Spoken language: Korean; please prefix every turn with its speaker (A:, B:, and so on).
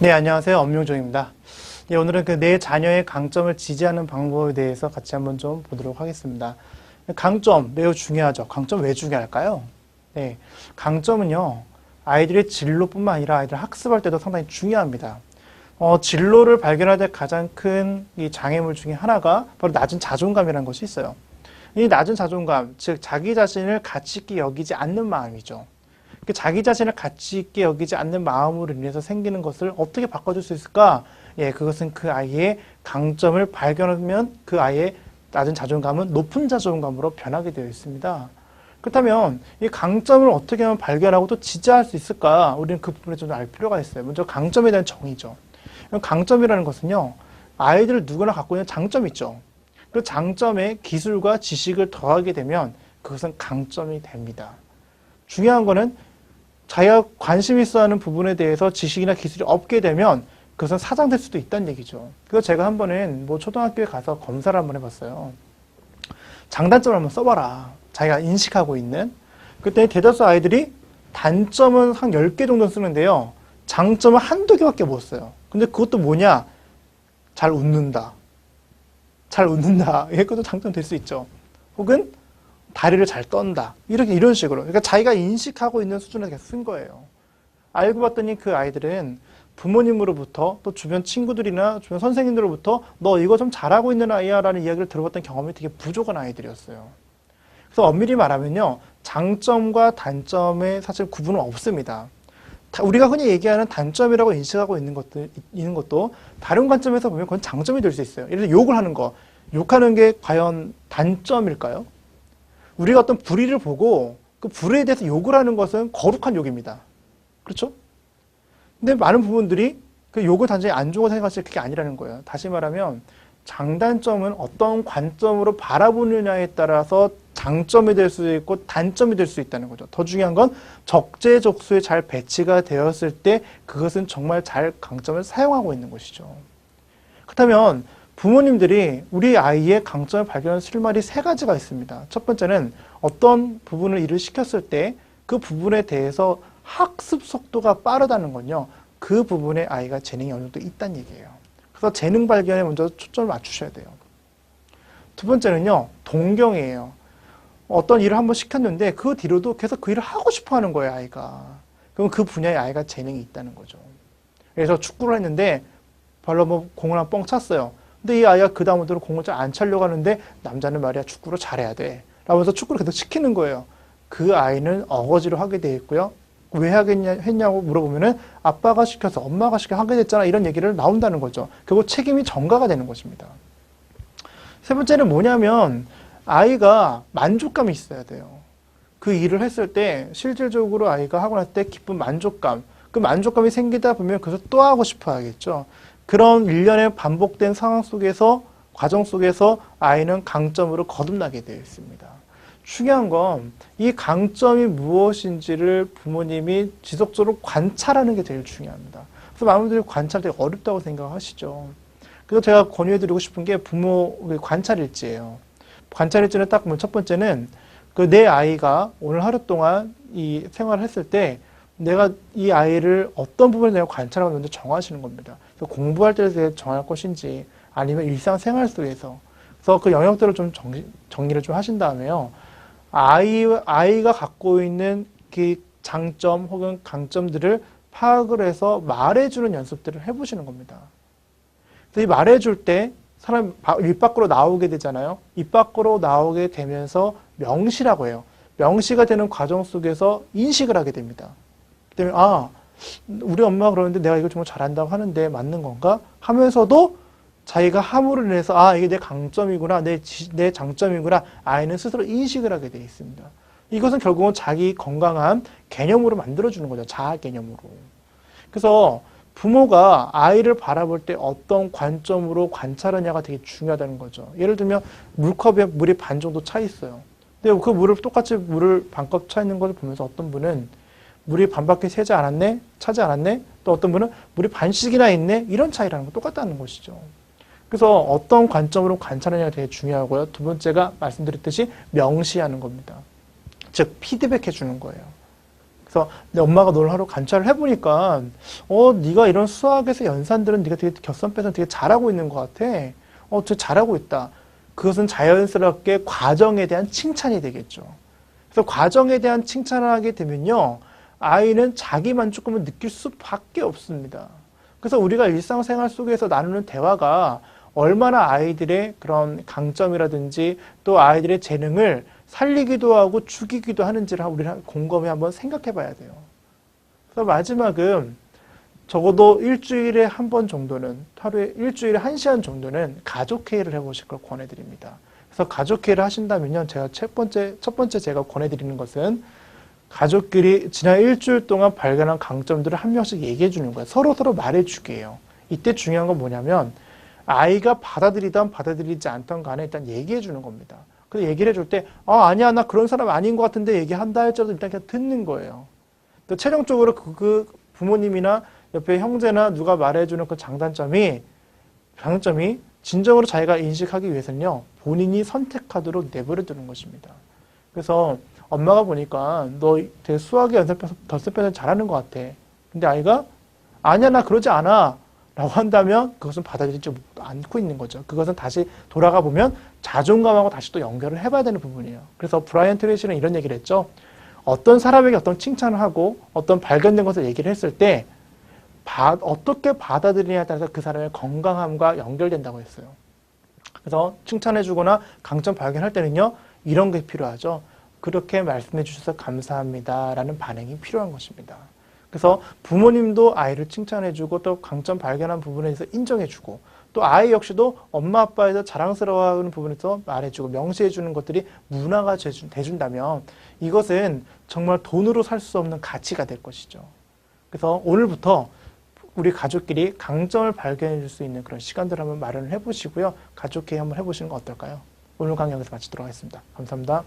A: 네, 안녕하세요. 엄명종입니다. 예, 오늘은 그 내 자녀의 강점을 지지하는 방법에 대해서 같이 한번 좀 보도록 하겠습니다. 강점 매우 중요하죠. 강점 왜 중요할까요? 네, 강점은요 아이들의 진로뿐만 아니라 아이들 학습할 때도 상당히 중요합니다. 어, 진로를 발견할 때 가장 큰 이 장애물 중에 하나가 바로 낮은 자존감이라는 것이 있어요. 이 낮은 자존감, 즉 자기 자신을 가치 있게 여기지 않는 마음이죠. 그 자기 자신을 가치 있게 여기지 않는 마음으로 인해서 생기는 것을 어떻게 바꿔줄 수 있을까? 예, 그것은 그 아이의 강점을 발견하면 그 아이의 낮은 자존감은 높은 자존감으로 변하게 되어 있습니다. 그렇다면 이 강점을 어떻게 하면 발견하고 또 지지할 수 있을까? 우리는 그 부분에 좀 알 필요가 있어요. 먼저 강점에 대한 정의죠. 강점이라는 것은요, 아이들 누구나 갖고 있는 장점이 있죠. 그 장점에 기술과 지식을 더하게 되면 그것은 강점이 됩니다. 중요한 거는 자기가 관심 있어 하는 부분에 대해서 지식이나 기술이 없게 되면 그것은 사장될 수도 있다는 얘기죠. 그래서 제가 한 번은 뭐 초등학교에 가서 검사를 한번 해봤어요. 장단점을 한번 써봐라. 자기가 인식하고 있는. 그때 대다수 아이들이 단점은 한 10개 정도 쓰는데요. 장점은 한두 개밖에 못 써요. 근데 그것도 뭐냐? 잘 웃는다. 잘 웃는다. 이것도 장점 될 수 있죠. 혹은 다리를 잘 떤다. 이렇게 이런 식으로. 그러니까 자기가 인식하고 있는 수준에서 계속 쓴 거예요. 알고 봤더니 그 아이들은 부모님으로부터 또 주변 친구들이나 주변 선생님들로부터 너 이거 좀 잘하고 있는 아이야 라는 이야기를 들어봤던 경험이 되게 부족한 아이들이었어요. 그래서 엄밀히 말하면요. 장점과 단점의 사실 구분은 없습니다. 우리가 흔히 얘기하는 단점이라고 인식하고 있는 것도, 있는 것도 다른 관점에서 보면 그건 장점이 될 수 있어요. 예를 들어 욕을 하는 거. 욕하는 게 과연 단점일까요? 우리가 어떤 불의를 보고 그 불의에 대해서 욕을 하는 것은 거룩한 욕입니다. 그렇죠? 근데 많은 부분들이 그 욕을 단순히 안 좋은 생각하실 그게 아니라는 거예요. 다시 말하면 장단점은 어떤 관점으로 바라보느냐에 따라서 장점이 될 수 있고 단점이 될 수 있다는 거죠. 더 중요한 건 적재적소에 잘 배치가 되었을 때 그것은 정말 잘 강점을 사용하고 있는 것이죠. 그렇다면 부모님들이 우리 아이의 강점을 발견할 실마리 세 가지가 있습니다. 첫 번째는 어떤 부분을 일을 시켰을 때 그 부분에 대해서 학습 속도가 빠르다는 건요. 그 부분에 아이가 재능이 어느 정도 있다는 얘기예요. 그래서 재능 발견에 먼저 초점을 맞추셔야 돼요. 두 번째는요. 동경이에요. 어떤 일을 한번 시켰는데 그 뒤로도 계속 그 일을 하고 싶어 하는 거예요, 아이가. 그럼 그 분야에 아이가 재능이 있다는 거죠. 그래서 축구를 했는데 별로 뭐 공을 한 뻥 찼어요. 근데 이 아이가 그 다음부터는 공을 잘 안 차려고 하는데 남자는 말이야 축구를 잘해야 돼. 라면서 축구를 계속 시키는 거예요. 그 아이는 어거지로 하게 돼 있고요. 왜 하겠냐 했냐고 물어보면은 아빠가 시켜서 엄마가 시켜 하게 됐잖아 이런 얘기를 나온다는 거죠. 결국 책임이 전가가 되는 것입니다. 세 번째는 뭐냐면 아이가 만족감이 있어야 돼요. 그 일을 했을 때 실질적으로 아이가 하고 날 때 기쁜 만족감, 그 만족감이 생기다 보면 그래서 또 하고 싶어 하겠죠. 그런 일련의 반복된 상황 속에서 과정 속에서 아이는 강점으로 거듭나게 되어 있습니다. 중요한 건 이 강점이 무엇인지를 부모님이 지속적으로 관찰하는 게 제일 중요합니다. 그래서 많은 분들이 관찰 되게 어렵다고 생각하시죠. 그래서 제가 권유해드리고 싶은 게 부모 관찰일지예요. 관찰일지는 딱 보면 첫 번째는 그 내 아이가 오늘 하루 동안 이 생활을 했을 때 내가 이 아이를 어떤 부분에 내가 관찰하고 먼저 정하시는 겁니다. 그래서 공부할 때 정할 것인지 아니면 일상생활 속에서 그래서 그 영역들을 좀 정리, 정리 를 좀 하신 다음에요. 아이, 아이가 갖고 있는 그 장점 혹은 강점들을 파악을 해서 말해주는 연습들을 해보시는 겁니다. 그래서 이 말해줄 때 사람 입 밖으로 나오게 되잖아요. 입 밖으로 나오게 되면서 명시라고 해요. 명시가 되는 과정 속에서 인식을 하게 됩니다. 그때문에 아 우리 엄마가 그러는데 내가 이걸 정말 잘한다고 하는데 맞는 건가 하면서도 자기가 함으로 인해서 아 이게 내 강점이구나 내, 내 장점이구나 아이는 스스로 인식을 하게 되어 있습니다. 이것은 결국은 자기 건강한 개념으로 만들어주는 거죠. 자아 개념으로. 그래서 부모가 아이를 바라볼 때 어떤 관점으로 관찰하냐가 되게 중요하다는 거죠. 예를 들면 물컵에 물이 반 정도 차 있어요. 근데 그 물을 똑같이 물을 반컵 차 있는 것을 보면서 어떤 분은 물이 반밖에 새지 않았네? 차지 않았네? 또 어떤 분은 물이 반씩이나 있네? 이런 차이라는 거 똑같다는 것이죠. 그래서 어떤 관점으로 관찰하냐가 되게 중요하고요. 두 번째가 말씀드렸듯이 명시하는 겁니다. 즉 피드백해 주는 거예요. 그래서 내 엄마가 너를 하루 관찰을 해보니까 어 네가 이런 수학에서 연산들은 네가 되게 겹선 빼서 되게 잘하고 있는 것 같아. 어, 저 잘하고 있다. 그것은 자연스럽게 과정에 대한 칭찬이 되겠죠. 그래서 과정에 대한 칭찬을 하게 되면요. 아이는 자기 만족감을 느낄 수밖에 없습니다. 그래서 우리가 일상생활 속에서 나누는 대화가 얼마나 아이들의 그런 강점이라든지 또 아이들의 재능을 살리기도 하고 죽이기도 하는지를 우리가 곰곰이 한번 생각해 봐야 돼요. 그래서 마지막은 적어도 일주일에 한 번 정도는 하루에 일주일에 한 시간 정도는 가족 회의를 해보실 걸 권해드립니다. 그래서 가족 회의를 하신다면요, 제가 첫 번째 첫 번째 제가 권해드리는 것은 가족끼리 지난 일주일 동안 발견한 강점들을 한 명씩 얘기해 주는 거예요. 서로 서로 말해 주게요. 이때 중요한 건 뭐냐면 아이가 받아들이던 받아들이지 않던 간에 일단 얘기해 주는 겁니다. 그래서 얘기를 해줄 때, 아, 아니야, 나 그런 사람 아닌 것 같은데 얘기한다 할지라도 일단 그냥 듣는 거예요. 또 최종적으로 그, 그 부모님이나 옆에 형제나 누가 말해주는 그 장단점이, 장점이 진정으로 자기가 인식하기 위해서는요, 본인이 선택하도록 내버려 두는 것입니다. 그래서 엄마가 보니까 너 되게 수학에 연습해서 덧습해서 잘하는 것 같아. 근데 아이가 아니야 나 그러지 않아 라고 한다면 그것은 받아들이지 않고 있는 거죠. 그것은 다시 돌아가 보면 자존감하고 다시 또 연결을 해봐야 되는 부분이에요. 그래서 브라이언 트레이시는 이런 얘기를 했죠. 어떤 사람에게 어떤 칭찬을 하고 어떤 발견된 것을 얘기를 했을 때 바- 어떻게 받아들이냐에 따라서 그 사람의 건강함과 연결된다고 했어요. 그래서 칭찬해주거나 강점 발견할 때는요, 이런 게 필요하죠. 그렇게 말씀해 주셔서 감사합니다. 라는 반응이 필요한 것입니다. 그래서 부모님도 아이를 칭찬해 주고 또 강점 발견한 부분에 대해서 인정해 주고 또 아이 역시도 엄마 아빠에서 자랑스러워하는 부분에서 말해주고 명시해주는 것들이 문화가 돼준- 돼준다면 이것은 정말 돈으로 살 수 없는 가치가 될 것이죠. 그래서 오늘부터 우리 가족끼리 강점을 발견해 줄 수 있는 그런 시간들을 한번 마련을 해보시고요. 가족회의 한번 해보시는 거 어떨까요? 오늘 강의 여기서 마치도록 하겠습니다. 감사합니다.